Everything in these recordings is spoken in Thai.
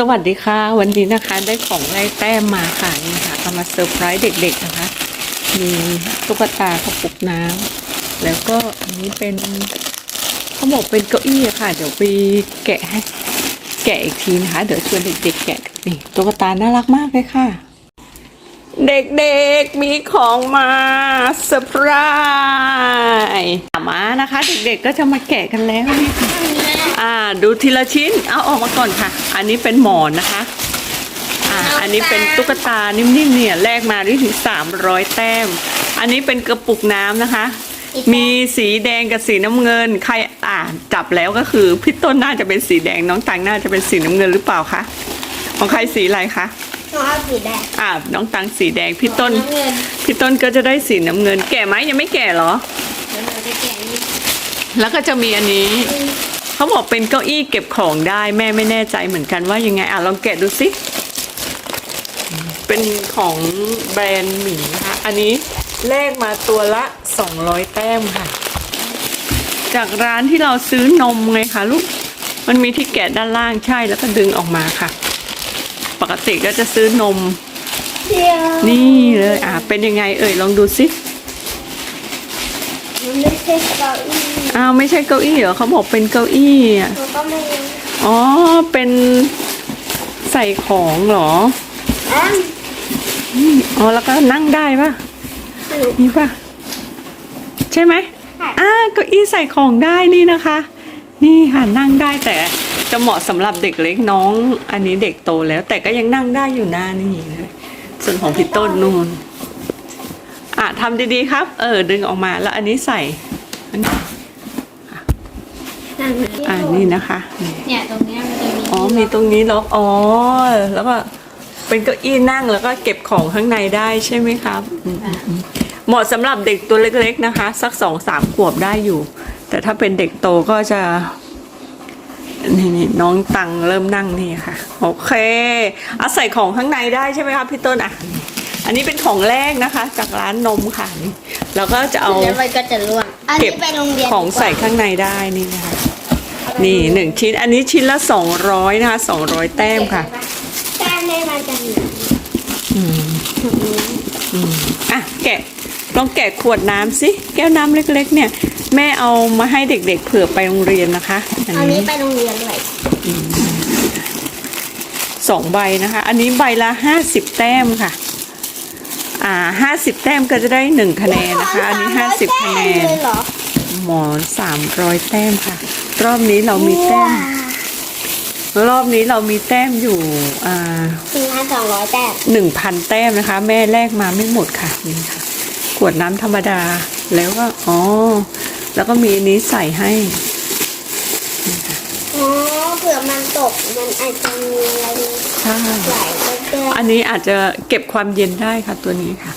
สวัสดีค่ะ วันนี้นะคะได้ของไล่แต้มมาค่ะนี่ค่ะเอามาเซอร์ไพรส์เด็กๆนะคะ มีตุ๊กตากระปุกน้ำแล้วก็อันนี้เป็นเขาบอกเป็นเก้าอี้ค่ะ เดี๋ยวไปแกะให้แกะอีกทีนะคะ เดี๋ยวชวนเด็กๆแกะนี่ตุ๊กตาน่ารักมากเลยค่ะ เด็กๆมีของมาเซอร์ไพรส์มานะคะ เด็กๆก็จะมาแกะกันแล้วนี่ค่ะอ่า ดูทีละชิ้น เอาออกมาก่อนค่ะ อันนี้เป็นหมอนนะคะ อ่า อันนี้เป็นตุ๊กตานิ่มๆเนี่ยแลกมาได้ถึง300แต้ม อันนี้เป็นกระปุกน้ำนะคะ มีสีแดงกับสีน้ำเงิน ใครอ่าจับแล้วก็คือพี่ต้นน่าจะเป็นสีแดงน้องตังน่าจะเป็นสีน้ำเงินหรือเปล่าคะของใครสีอะไรคะ น้องเอาสีแดงอ่าน้องตังสีแดงพี่ต้นน้ำเงินพี่ต้นก็จะได้สีน้ำเงิน แก่ไหมยังไม่แก่เหรอ เดี๋ยวหนูจะแกะนี่แล้วก็จะมีอันนี้ เขาบอกเป็นเก้าอี้เก็บของได้แม่ไม่แน่ใจเหมือนกันว่ายังไงอะลองแกะดูสิเป็นของแบรนด์หมีนะคะอันนี้แลกมาตัวละ 200 แต้มค่ะ จากร้านที่เราซื้อนมไงคะลูกมันมีที่แกะด้านล่างใช่แล้วก็ดึงออกมาค่ะป กติก็จะซื้อนมเดียวนี่เลยอะเป็นยังไงเอ่ยลองดูสิมันไม่ใช่เก้าอี้อ้าวไม่ใช่เก้าอี้เหรอเขาบอกเป็นเก้าอี้อะหนูก็ไม่รู้อ๋อเป็นใส่ของเหรออะอ๋อแล้วก็นั่งได้ปะหนูนี่ปะใช่ไหมอ่าเก้าอี้ใส่ของได้นี่นะคะ นี่ค่ะนั่งได้แต่ จะเหมาะสำหรับเด็กเล็กน้อง อันนี้เด็กโตแล้ว แต่ก็ยังนั่งได้อยู่หน้านี่นะส่วนของพี่ต้นนู่นอะทำดีๆครับ เออ ดึงออกมาแล้วอันนี้ใส่อันนี้นั่งที่อ่านี่นะคะนี่เนี่ยตรงเนี้ยมันจะมีอ๋อมีตรงนี้ล็อกอ๋อแล้วก็เป็นเก้าอี้นั่งแล้วก็เก็บของข้างในได้ใช่ไหมครับอืมอืมเหมาะสำหรับเด็กตัวเล็กๆนะคะ สักสองสามขวบได้อยู่ แต่ถ้าเป็นเด็กโตก็จะ นี่นี่น้องตังเริ่มนั่งนี่ค่ะ โอเคเอาใส่ของข้างในได้ใช่ไหมครับพี่ต้นอะ อันนี้เป็นของแรกนะคะ จากร้านนมค่ะนี่แล้วก็จะเอาแล้วมันก็จะร่วงอันเก็นี้บไปโรงเรียนของใส่ข้างในได้นี่นะคะนี่หนึ่งชิ้น อันนี้ชิ้นละสองร้อยนะคะสองร้อยแต้มค่ะแต้มได้มาจากไหนอืมอืมอะแกะ ลองแกะขวดน้ำสิแก้วน้ำเล็ก ๆ เนี่ย แม่เอามาให้เด็ก ๆ เผื่อไปโรงเรียนนะคะ อันอันนี้นี้ไปโรงเรียนด้วยสองใบนะคะ อันนี้ใบละห้าสิบแต้มค่ะ อ่าห้าสิบแต้มก็จะได้หนึ่งคะแนนนะคะ อันนี้ห้าสิบคะแนน เลยเหรอหมอนสามร้อยแต้มค่ะ รอบนี้เรามีแต้ม รอบนี้เรามีแต้มอยู่อ่าถึงพันสองร้อยแต้มหนึ่งพันแต้มนะคะ แม่แลกมาไม่หมดค่ะนี่ค่ะ ขวดน้ำธรรมดา แล้วก็อ๋อ แล้วก็มีอันนี้ใส่ให้ อ๋อเผื่อมันตกมันอาจจะมีอะไรใช่ ไหลก็เกินอันนี้อาจจะเก็บความเย็นได้ค่ะตัวนี้ค่ะ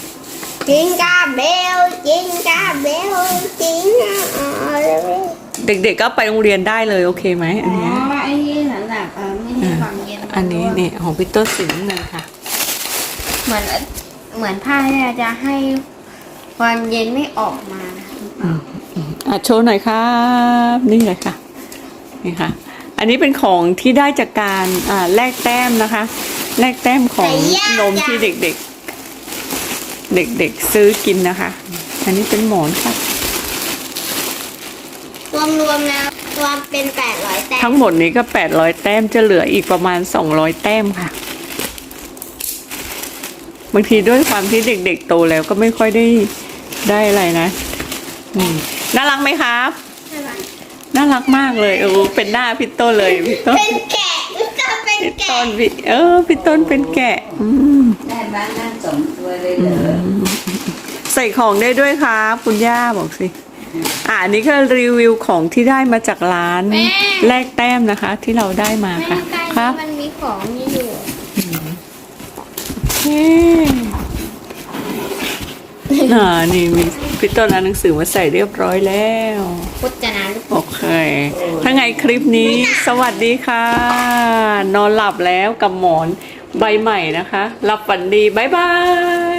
จิงกาเบลจิงกาเบลจิงอะอะไรเว้ยเด็กๆก็ไปโรงเรียนได้เลยโอเคไหมอันอ๋อเนี้ยไอ้นี่นั่นแหละเออไม่ให้ความเย็นอันนี้นี่ของพี่ต้นสีน้ำเงินค่ะ เหมือนเหมือนผ้าเนี่ยจะให้ ความเย็นไม่ออกมาอะโชว์หน่อยครับ นี่เลยค่ะนี่ค่ะ อันนี้เป็นของที่ได้จากการอ่าแลกแต้มนะคะ แลกแต้มของนมที่เด็กๆ เด็กๆซื้อกินนะคะ อันนี้เป็นหมอนค่ะรวมรวมๆแล้วรวมเป็นแปดร้อยแต้มทั้งหมดนี้ก็800แต้มจะเหลืออีกประมาณ200แต้มค่ะ บางทีด้วยความที่เด็ก ๆ โตแล้วก็ไม่ค่อยได้ ได้อะไรนะอืมน่ารักไหมครับ น่ารักมากเลยเออเป็นหน้าพี่ต้นเลยพี่ต้นเป็นแกะจะเป็นพี่แกะต้นพี่เออพี่ต้นเป็นแกะอืมได้บ้านนั่นสองตัวเลยเหรอใส่ของได้ด้วยครับคุณย่าบอกสิ อ่าอันนี้ก็รีวิวของที่ได้มาจากร้านแลกแต้มนะคะ ที่เราได้มาไม่ค่ะ ใกล้ครับมันมีของนี่อยู่เย้ อ่านี่มีพี่ต้นเอาหนังสือมาใส่เรียบร้อยแล้ว พจนานุกรมโอเค ถ้าไงคลิปนี้สวัสดีค่ะ นอนหลับแล้วกับหมอนใบใหม่นะคะหลับฝันดี บ๊ายบาย